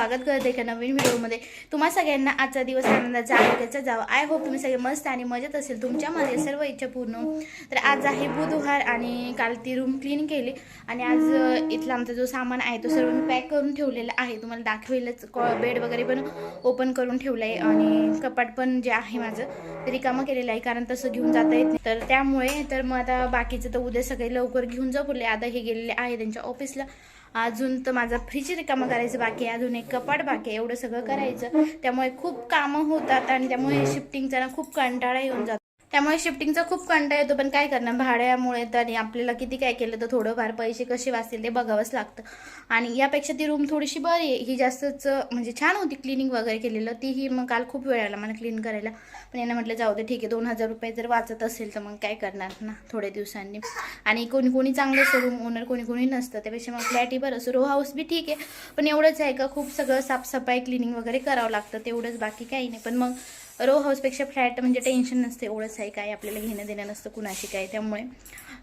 स्वागत करते एका नवीन व्हिडिओमध्ये. तुम्हा सगळ्यांना आजचा दिवस आनंदाचा आरोग्याचा जावा. आय होप तुम्ही सगळे मस्त आणि मजेत असेल. तुमच्यामध्ये सर्व इच्छा पूर्ण तर आज आहे बुधवार आणि काल ती रूम क्लीन केली. आणि आज इथला आमचा जो सामान आहे तो सर्व मी पॅक करून ठेवलेला आहे. तुम्हाला दाखवेलच. बेड वगैरे पण ओपन करून ठेवलं आहे आणि कपाट पण जे आहे माझं ते रिकामं केलेलं आहे. कारण तसं घेऊन जाता येत नाही. तर त्यामुळे तर मग आता बाकीचं तर उद्या सगळे लवकर घेऊन जाऊ बोलले आता हे गेलेले आहे त्यांच्या ऑफिसला अजून तर माझा फ्रीज रिकामं करायचं बाकी आहे. अजून एक कपाट बाकी आहे. एवढं सगळं करायचं. त्यामुळे खूप कामं होतात आणि त्यामुळे शिफ्टिंगचा ना खूप कंटाळा येऊन जातो. त्यामुळे शिफ्टिंगचा खूप कंटाळा येतो पण काय करणार? भाड्यामुळे तर आपल्याला किती काय केलं तर थोडंफार पैसे कसे वाचतील ते बघावंच लागतं. आणि यापेक्षा ती रूम थोडीशी बरी आहे. ही जास्तच म्हणजे छान होती क्लिनिंग वगैरे केलेलं. तीही मग काल खूप वेळ आला मला क्लीन करायला. पण यांना म्हटलं जाऊ दे ठीक आहे दोन हजार रुपये जर वाचत असेल तर मग काय करणार ना थोड्या दिवसांनी. आणि कोणी कोणी चांगलं असतं रूम ओनर कोणी कोणी नसतं. त्यापेक्षा मग फ्लॅटही बरं. असं रो हाऊस बी ठीक आहे. पण एवढंच आहे का? खूप सगळं साफसफाई क्लिनिंग वगैरे करावं लागतं. तेवढंच बाकी काही नाही. पण मग रो हाऊसपेक्षा फ्लॅट म्हणजे टेन्शन नसते एवढंच आहे काय आपल्याला घेणं देणं नसतं कुणाशी काय त्यामुळे.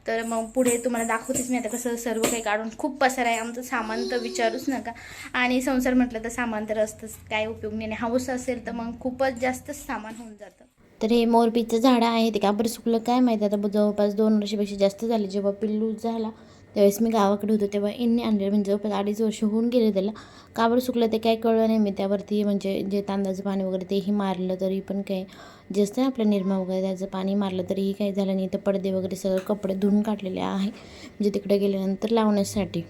तर मग पुढे तुम्हाला दाखवतेच मी आता कसं सर्व काही काढून खूप पसार आहे आमचं सामान तर विचारूच नका. आणि संसार म्हटलं तर सामान तर असतंच काय उपयोग नाही. हाऊस असेल तर मग खूपच जास्तच सामान होऊन जातं. तर हे मोरपीचं झाडं आहे ते का बरं सुकलं काय माहिती? आता जवळपास दोन वर्षापेक्षा जास्त झाले जेव्हा पिल्लू झाला त्यावेळेस मी गावाकडे होतो तेव्हा यांनी आणलेलं म्हणजे जवळपास अडीच वर्ष होऊन गेले त्याला. का बरं सुकलं ते काय कळलं नाही. मी त्यावरती म्हणजे जे तांदळाचं पाणी वगैरे तेही मारलं तरी पण काय जे असतं ना आपलं निर्मा वगैरे त्याचं पाणी मारलं तरीही काही झालं नाही. तर पडदे वगैरे सगळं कपडे धुवून काढलेले आहे. म्हणजे तिकडे गेल्यानंतर लावण्यासाठी.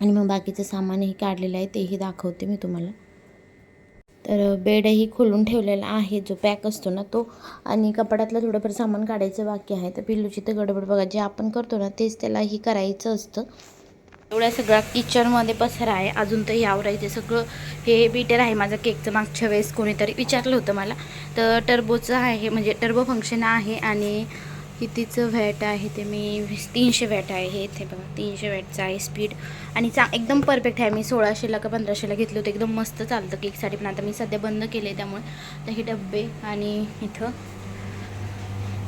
आणि मग बाकीचं सामानही काढलेलं आहे तेही दाखवते मी तुम्हाला. तर बेडही खोलून ठेवलेला आहे. जो पॅक असतो ना तो. आणि कपाटातलं थोडंफार सामान काढायचं बाकी आहे. तर पिल्लूची तर गडबड बघा. जे आपण करतो ना तेच त्यालाही करायचं असतं. एवढ्या सगळ्या किचनमध्ये पसरा आहे. अजून तर हे सगळं. हे बीटर आहे माझं केकचं. मागच्या वेळेस कोणीतरी विचारलं होतं मला. तर टर्बोचं आहे. म्हणजे टर्बो फंक्शन आहे. आणि कितीचं व्हॅट आहे ते मी तीनशे व्हॅट आहे हे. इथे बघा तीनशे वॅटचं आहे स्पीड. आणि चा एकदम परफेक्ट आहे. मी सोळाशेला का पंधराशेला घेतलं होतं. एकदम मस्त चालतं केकसाठी. पण आता मी सध्या बंद केले त्यामुळे. तर हे डब्बे आणि इथं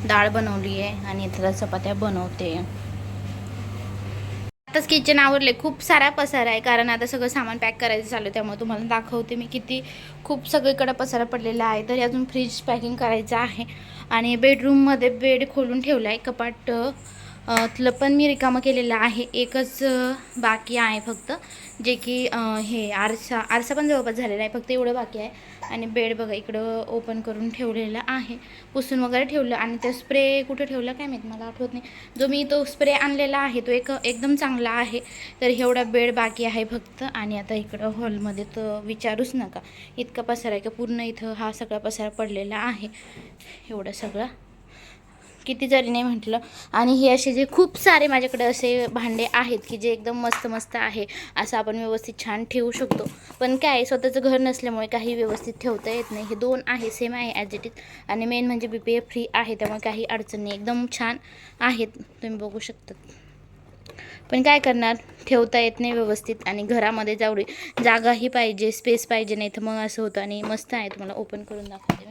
डाळ बनवली आहे. आणि इथं चपात्या बनवते. आताच किचन आवरले. खूप सारा पसारा आहे. कारण आता सगळं सामान पॅक करायचं चालू आहे. त्यामुळे तुम्हाला दाखवते मी किती खूप सगळीकडे पसारा पडलेला आहे. तरी अजून फ्रीज पॅकिंग करायचं आहे. आणि बेडरूममध्ये बेड खोलून ठेवला आहे कपाट तलं पण मी रिकामं केलेलं आहे. एकच बाकी आहे फक्त जे की हे आरसा आरसा पण जवळपास झालेला आहे. फक्त एवढं बाकी आहे. आणि बेड बघा इकडं ओपन करून ठेवलेलं आहे. पुसून वगैरे ठेवलं आणि ते स्प्रे कुठं ठेवलं काय माहीत मला आठवत नाही. जो मी तो स्प्रे आणलेला आहे तो एक एकदम चांगला आहे. तर एवढा बेड बाकी आहे फक्त. आणि आता इकडं हॉलमध्ये तर विचारूच नका. इतका पसारा आहे का? पूर्ण इथं हा सगळा पसारा पडलेला आहे. एवढं सगळं. किती जरी नाही म्हटलं. आणि हे असे जे खूप सारे माझ्याकडे असे भांडे आहेत की जे एकदम मस्त मस्त आहे असं आपण व्यवस्थित छान ठेवू शकतो. पण काय स्वतःचं घर नसल्यामुळे काही व्यवस्थित ठेवता येत नाही. हे दोन आहे सेम आहे ॲज इट इज आणि मेन म्हणजे बी पी एफ फ्री आहे त्यामुळे काही अडचण नाही. एकदम छान आहेत तुम्ही बघू शकतात पण काय करणार? ठेवता येत नाही व्यवस्थित आणि घरामध्ये जावडी जागाही पाहिजे स्पेस पाहिजे नाही तर मग असं होतं आणि मस्त आहे. तुम्हाला ओपन करून दाखवते.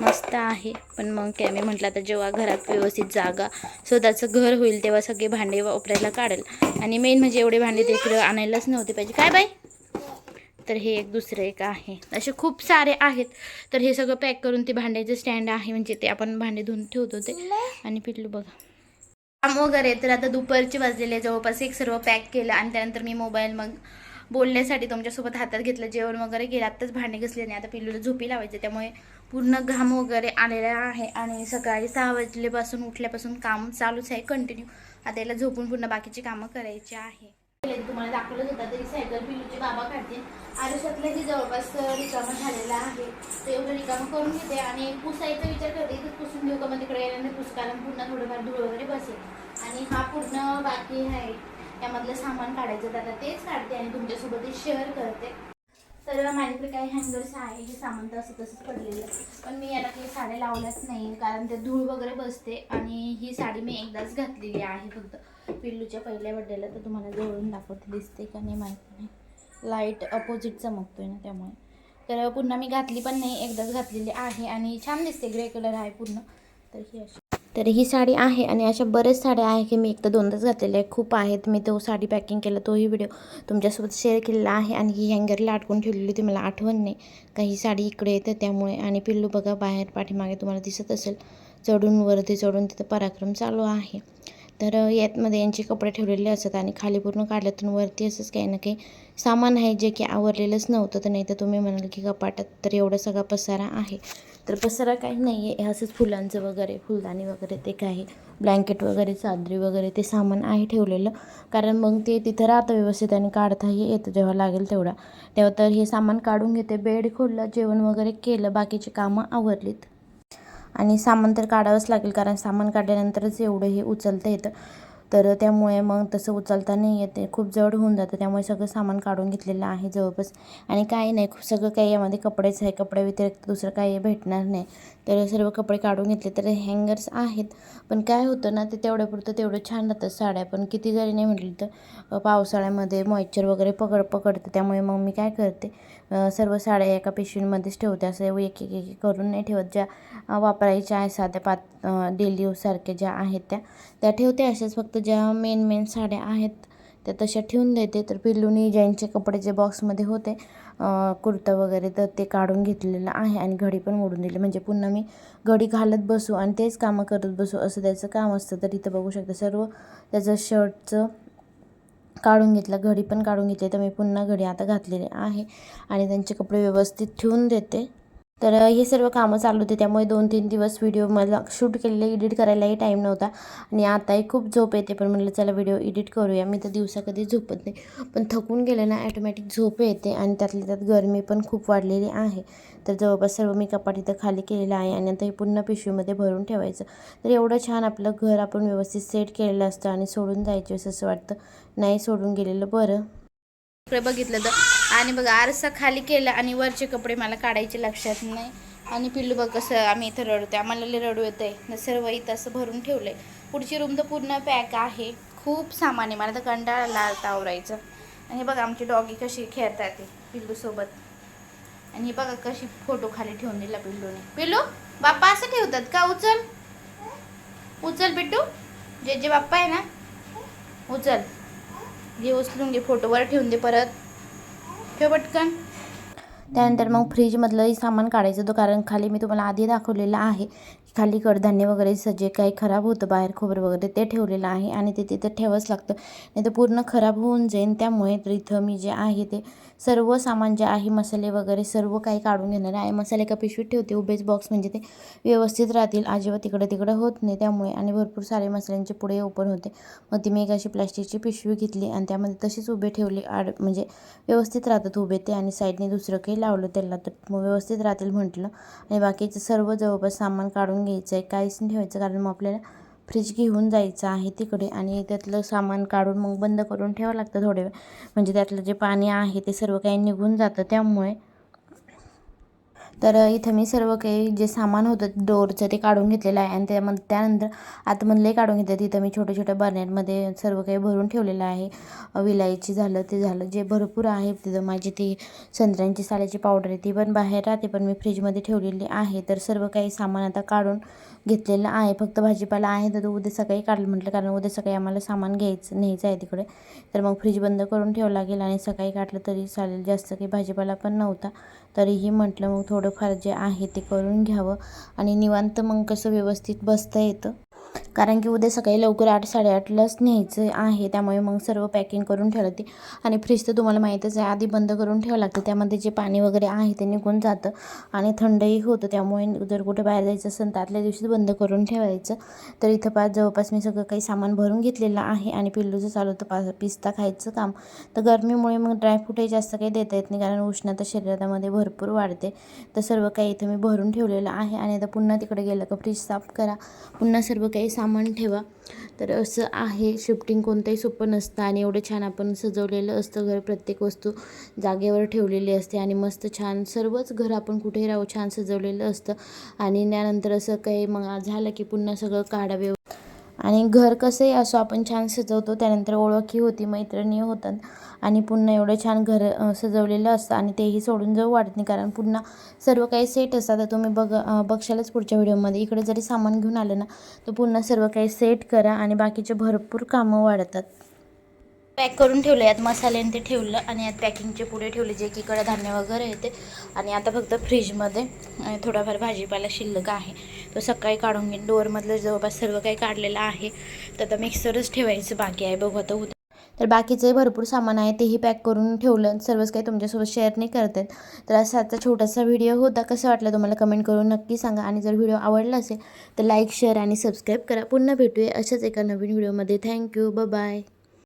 मस्त आहे. पण मग काय मी म्हटलं आता जेव्हा घरात व्यवस्थित जागा स्वतःचं घर होईल तेव्हा सगळे भांडे वापरायला काढेल. आणि मेन म्हणजे एवढे भांडे ते इकडं आणायलाच नव्हते पाहिजे. काय बाई? तर हे एक दुसरं एक आहे. असे खूप सारे आहेत. तर हे सगळं पॅक करून ते भांड्याचे स्टँड आहे. म्हणजे ते आपण भांडे धुवून ठेवतो ते. आणि पिटलू बघा. काम वगैरे. तर आता दुपारचे वाजलेले जवळपास एक सर्व पॅक केलं. आणि त्यानंतर मी मोबाईल मग बोलण्यासाठी तुमच्यासोबत हातात घेतलं. जेवण वगैरे केलं. आत्ताच भांडे घसले नाही आता पिल्लूला झोपी लावायचे. त्यामुळे पूर्ण घाम वगैरे आलेला आहे आणि सकाळी सहा वाजलेपासून उठल्यापासून काम चालूच आहे कंटिन्यू आता याला झोपून पुन्हा बाकीची कामं करायची आहे. तुम्हाला दाखवलं होतं तरी सायकल पिलूचे बाबा काढतील जे जवळपास रिकामं झालेलं आहे. ते एवढं रिकामं करून घेते आणि पुसायचा विचार करते इथं पुसून घेऊ का मग तिकडे गेल्यानंतर पुसकारण पूर्ण थोडंफार धूळ वगैरे बसेल. आणि हा पूर्ण बाकी आहे. त्यामधलं सामान काढायचं तर आता तेच काढते आणि तुमच्यासोबत शेअर करते. तर माझ्याकडे काही हँगर्स आहे हे सामान तसं तसंच पडलेलं. आहे. पण मी याला काही साड्या लावल्याच नाही कारण ते धूळ वगैरे बसते आणि ही साडी मी एकदाच घातलेली आहे फक्त. पिल्लूच्या पहिल्या बड्डेला तर तुम्हाला जवळून दाखवते दिसते का नाही माहीत नाही. लाइट अपोजिट चमकतोय ना त्यामुळे. तर पुन्हा मी घातली पण नाही एकदाच घातलेली आहे आणि छान दिसते ग्रे कलर आहे पूर्ण. तर ही अशी तर ही साडी आहे आणि अशा बरेच साड्या आहे की मी एकदा दोनदाच घातलेल्या आहे खूप आहेत. मी तो साडी पॅकिंग केला तोही व्हिडिओ तुमच्यासोबत शेअर केलेला आहे आणि ही हँगरला अटकून ठेवलेली होती. मला आठवण नाही का ही साडी इकडे येते त्यामुळे. आणि पिल्लू बघा बाहेर पाठीमागे तुम्हाला दिसत असेल. चढून वरती चढून तिथं पराक्रम चालू आहे. तर यातमध्ये यांचे कपडे ठेवलेले असतात आणि खाली पूर्ण काढल्यातून वरती असंच काही ना काही सामान आहे जे की आवरलेलंच नव्हतं. तर नाही तर तुम्ही म्हणाल की कपाटात तर एवढा सगळा पसारा आहे. तर पसारा काही नाही आहे. असंच फुलांचं वगैरे फुलदाणी वगैरे ते काही ब्लँकेट वगैरे चादरी वगैरे ते सामान आहे ठेवलेलं. कारण मग ते तिथं राहतं व्यवस्थित आणि काढताही येतं जेव्हा लागेल तेवढा. तेव्हा तर हे सामान काढून घेते. बेड खोललं जेवण वगैरे केलं बाकीची कामं आवरलीत. आणि सामान तर काढावंच लागेल कारण सामान काढल्यानंतरच एवढं हे उचलता येतं. तर त्यामुळे मग तसं उचलता नाही येते. खूप जड होऊन जातं. त्यामुळे सगळं सामान काढून घेतलेलं आहे जवळपास. आणि काही नाही खूप सगळं काही यामध्ये कपडेच आहे. कपडे व्यतिरिक्त दुसरं काही भेटणार नाही. तर सर्व कपडे काढून घेतले तर हँगर्स आहेत. पण काय होतं ना ते तेवढ्यापुरतं तेवढं छान राहतं साड्या. पण किती जरी नाही म्हटलं तर पावसाळ्यामध्ये मॉइश्चर वगैरे पकड पकडतं त्यामुळे मग मी काय करते सर्व साड्या एका पिशवीमध्येच ठेवते. असं एक एक एक करून नाही ठेवत. ज्या वापरायच्या आहे साध्या पात डेली यूजसारख्या ज्या आहेत त्या त्या ठेवते. अशाच फक्त ज्या मेन मेन साड्या आहेत त्या तशा ठेवून देते. तर पिल्लूनी ज्यांचे कपडे जे बॉक्समध्ये होते कुर्ता वगैरे तर ते काढून घेतलेलं आहे आणि घडी पण मोडून दिली. म्हणजे पुन्हा मी घडी घालत बसू आणि तेच कामं करत बसू असं त्याचं काम असतं. तर इथं बघू शकता सर्व त्याचं शर्टचं काढून घेतलं घडी पण काढून घेतली. तर मी पुन्हा घडी आता घातलेली आहे आणि त्यांचे कपडे व्यवस्थित ठेवून देते. तर हे सर्व कामं चालू होते. त्यामुळे दोन तीन दिवस व्हिडिओ मला शूट केलेले एडिट करायलाही टाईम नव्हता. आणि आताही खूप झोप येते. पण म्हटलं चला व्हिडिओ एडिट करूया. मी तर दिवसा कधी झोपत नाही. पण थकून गेलं ना ॲटोमॅटिक झोप येते. आणि त्यातल्या त्यात गरमी पण खूप वाढलेली आहे. तर जवळपास सर्व मी कपाट इथं खाली केलेलं आहे. आणि आता हे पुन्हा पिशवीमध्ये भरून ठेवायचं. तर एवढं छान आपलं घर आपण व्यवस्थित सेट केलेलं असतं आणि सोडून जायचं असं वाटतं. नाही सोडून गेलेलं बरं. बघितलं तर आणि बघा आरसा खाली केला आणि वरचे कपडे मला काढायचे लक्षात नाही. आणि पिल्लू बघ कसं आम्ही इथं रडतो आम्हाला रडू येतं आहे सर्व इथं असं भरून ठेवलं आहे पुढची रूम तर पूर्ण पॅक आहे. खूप सामान आहे. मला तर कंटाळा आला आता आवरायचं. आणि हे बघा आमची डॉगी कशी खेळतात ते पिल्लूसोबत आणि हे बघा कशी फोटो खाली ठेवून दिला पिल्लूने. पिल्लू बाप्पा असं ठेवतात का? उचल. उचल बिट्टू जे जे बाप्पा आहे ना उचल. घे उचलून घे फोटोवर ठेवून दे परत. ठेव पटकन. त्यानंतर मग फ्रीजमधलंही सामान काढायचं होतं कारण खाली मी तुम्हाला आधी दाखवलेलं आहे खाली कडधान्य वगैरे सजे जे काही खराब होतं बाहेर खोबरं वगैरे ते ठेवलेलं आहे आणि ते तिथं ठेवावंच लागतं. नाही तर पूर्ण खराब होऊन जाईल त्यामुळे तर इथं मी जे आहे ते सर्व सामान जे आहे मसाले वगैरे सर्व काही काढून घेणार आहे. मसाले एका पिशवीत ठेवते. उभेच बॉक्स म्हणजे ते व्यवस्थित राहतील. अजिबात तिकडं तिकडं होत नाही त्यामुळे आणि भरपूर सारे मसाल्यांचे पुढे ओपन होते. मग ती मी एक अशी प्लॅस्टिकची पिशवी घेतली आणि त्यामध्ये तशीच उभे ठेवले. आड म्हणजे व्यवस्थित राहतात उभे ते आणि साईडने दुसरं काही लावलं त्याला तर मग व्यवस्थित राहतील म्हटलं. आणि बाकीचं सर्व जवळपास सामान काढून घ्यायचं आहे काहीच नाही ठेवायचं कारण मग आपल्याला फ्रीज घेऊन जायचं आहे तिकडे आणि त्यातलं सामान काढून मग बंद करून ठेवावं लागतं थोडे वेळ. म्हणजे त्यातलं जे पाणी आहे ते सर्व काही निघून जातं त्यामुळे तर इथं मी सर्व काही जे सामान होतं डोअरचं ते काढून घेतलेलं आहे. आणि त्यामध्ये त्यानंतर आतमधले काढून घेतलं. तिथं मी छोट्या छोट्या बर्नेटमध्ये सर्व काही भरून ठेवलेलं आहे. विलायची झालं ते झालं जे भरपूर आहे तिथं माझी ती संत्र्यांची साल्याची पावडर आहे ती पण बाहेर राहते पण मी फ्रीजमध्ये ठेवलेली आहे. तर सर्व काही सामान आता काढून घेतलेलं आहे. फक्त भाजीपाला आहे तर तो उद्या सकाळी काढलं म्हटलं कारण उद्या सकाळी आम्हाला सामान घ्यायचं न्यायचं आहे तिकडे. तर मग फ्रीज बंद करून ठेवावं लागेल आणि सकाळी काढलं तरी चालेल. जास्त काही भाजीपाला पण नव्हता. तरीही म्हटलं मग थोडं थोडंफार जे आहे ते करून घ्यावं आणि निवांत मग कसं व्यवस्थित बसता येतं? कारण की उद्या सकाळी लवकर आठ साडेआठलाच न्यायचं आहे. त्यामुळे मग सर्व पॅकिंग करून ठेवलं आणि फ्रीज तर तुम्हाला माहीतच आहे आधी बंद करून ठेवावं लागतं. त्यामध्ये जे पाणी वगैरे आहे ते निघून जातं आणि थंडही होतं. त्यामुळे जर कुठे बाहेर जायचं असेल तर आतल्या दिवशीच बंद करून ठेवायचं. तर इथं पाच जवळपास मी सगळं काही सामान भरून घेतलेलं आहे आणि पिल्लूचं चालू होतं. पा पिस्ता खायचं काम. तर गरमीमुळे मग ड्रायफ्रूटही जास्त काही देता येत नाही. कारण उष्णता शरीरामध्ये भरपूर वाढते. तर सर्व काही इथं मी भरून ठेवलेलं आहे. आणि आता पुन्हा तिकडे गेलं का फ्रीज साफ करा. पुन्हा सर्व काही सामान ठेवा. तर असं आहे शिफ्टिंग कोणतंही सोपं नसतं आणि एवढं छान आपण सजवलेलं असतं घर प्रत्येक वस्तू जागेवर ठेवलेली असते आणि मस्त छान सर्वच घर आपण कुठेही राहू छान सजवलेलं असतं. आणि त्यानंतर असं काही मग झालं की पुन्हा सगळं काढावे आणि घर कसंही असो आपण छान सजवतो. त्यानंतर ओळखी होती मैत्रिणी होतात आणि पुन्हा एवढं छान घर सजवलेलं असतं आणि तेही सोडून जाऊ वाटत नाही. कारण पुन्हा सर्व काही सेट असतं तर तुम्ही बघ बघशालच पुढच्या व्हिडिओमध्ये. इकडे जरी सामान घेऊन आलं ना तर पुन्हा सर्व काही सेट करा आणि बाकीचे भरपूर कामं वाढतात. पॅक करून ठेवलं यात मसाले आणि ते ठेवलं आणि यात पॅकिंगचे पुढे ठेवले जे की कडधान्य वगैरे येते. आणि आता फक्त फ्रीजमध्ये थोडाफार भाजीपाला शिल्लक आहे. तो सकाळी काढून घेईन. डोअरमधलं जवळपास सर्व काही काढलेलं आहे. तर आता मिक्सरच ठेवायचं बाकी आहे. बघू आता उद्या. तर बाकीचे भरपूर सामान आहे तेही पॅक करून ठेवलं. सर्वच काही तुमच्यासोबत शेअर नाही करतात तर असा आजचा छोटासा व्हिडिओ होता. कसं वाटलं तुम्हाला कमेंट करून नक्की सांगा. आणि जर व्हिडिओ आवडला असेल तर लाईक शेअर आणि सबस्क्राईब करा. पुन्हा भेटूया अशाच एका नवीन व्हिडिओमध्ये. थँक्यू. बाय